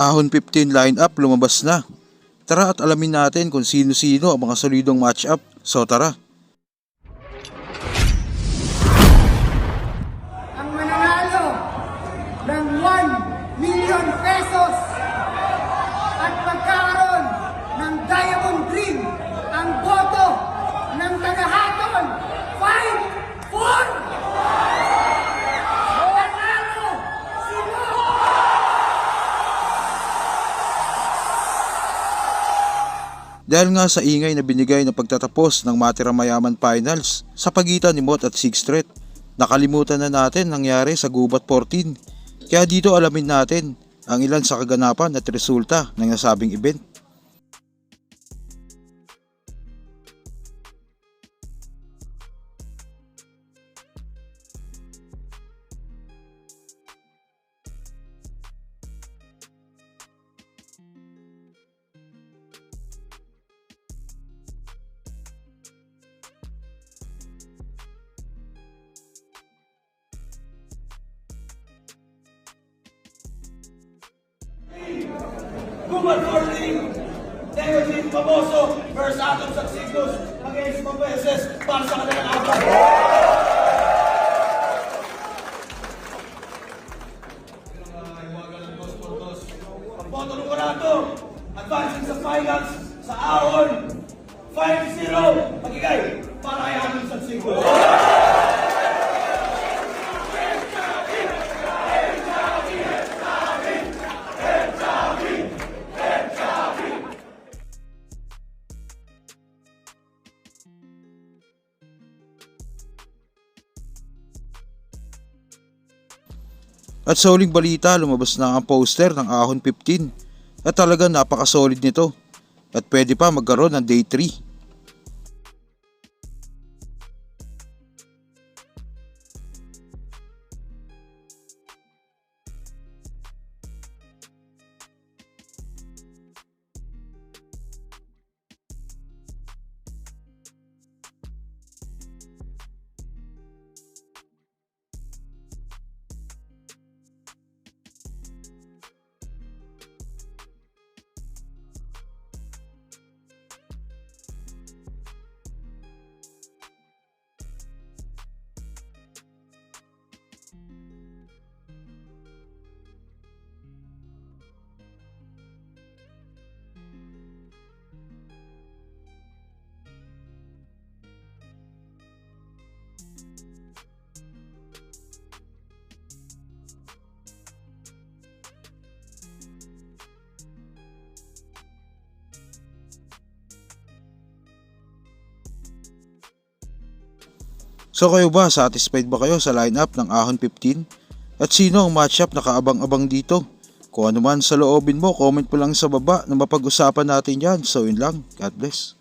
Ahon 15 lineup lumabas na. Tara at alamin natin kung sino-sino ang mga solidong matchup. So tara. Dahil nga sa ingay na binigay ng pagtatapos ng Matira Mayaman Finals sa pagitan ni Mot at Sixth Threat, nakalimutan na natin nangyari sa Gubat 14. Kaya dito alamin natin ang ilan sa kaganapan at resulta ng nasabing event. Good morning! David Famoso versus Adam Saxigus against Mabeses para sa kanilang apat. Ang boto ng Corato, advancing sa finals sa Ahon, 5-0, magigay para kay Adam Saxigus. At sa huling balita, lumabas na ang poster ng Ahon 15 at talagang napaka-solid nito at pwede pa magkaroon ng day 3. So kayo ba, satisfied ba kayo sa lineup ng Ahon 15? At sino ang matchup na kaabang-abang dito? Kung ano man sa loobin mo, comment mo lang sa baba na mapag-usapan natin yan. So yun lang. God bless.